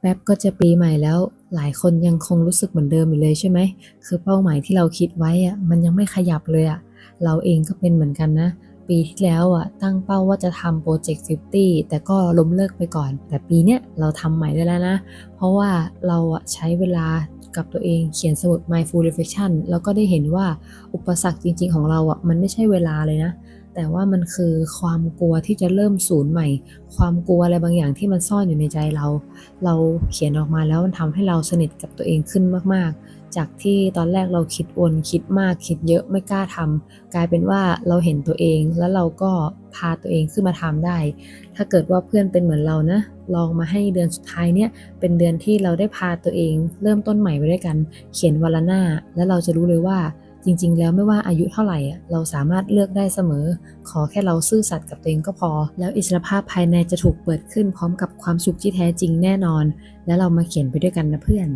แป๊บๆก็จะปีใหม่แล้ว หลายคนยังคงรู้สึกเหมือนเดิมอยู่เลยใช่ไหม คือเป้าหมายที่เราคิดไว้อะมันยังไม่ขยับเลยอะเราเองก็เป็นเหมือนกันนะ ปีที่แล้วอะตั้งเป้าว่าจะทำโปรเจกต์50แต่ก็ล้มเลิกไปก่อน แต่ปีเนี้ยเราทำใหม่ได้แล้วนะ เพราะว่าเราอะใช้เวลากับตัวเองเขียนสมุด mindful reflection แล้วก็ได้เห็นว่าอุปสรรคจริง ๆ ของเราอะมันไม่ใช่เวลาเลยนะ แต่ว่ามันคือความกลัวที่จะเริ่มศูนย์ใหม่ ความกลัวอะไรบางอย่างที่มันซ่อนอยู่ในใจเรา เราเขียนออกมาแล้วมันทำให้เราสนิทกับตัวเองขึ้นมากๆ จากที่ตอนแรกเราคิดวนคิดมากคิดเยอะไม่กล้าทำกลายเป็นว่าเราเห็นตัวเองแล้วเราก็พาตัวเองขึ้นมาทำได้ ถ้าเกิดว่าเพื่อนเป็นเหมือนเรานะ ลองมาให้เดือนสุดท้ายเนี่ยเป็นเดือนที่เราได้พาตัวเอง เริ่มต้นใหม่ไปด้วยกัน เขียนวันละหน้า แล้วเราจะรู้เลยว่าจริง ๆ แล้วไม่ว่าอายุเท่าไหร่อะเราสามารถเลือกได้เสมอ ขอแค่เราซื่อสัตย์กับตัวเองก็พอ แล้วอิสรภาพภายในจะถูกเปิดขึ้นพร้อมกับความสุขที่แท้จริงแน่นอน แล้วเรามาเขียนไปด้วยกันนะเพื่อน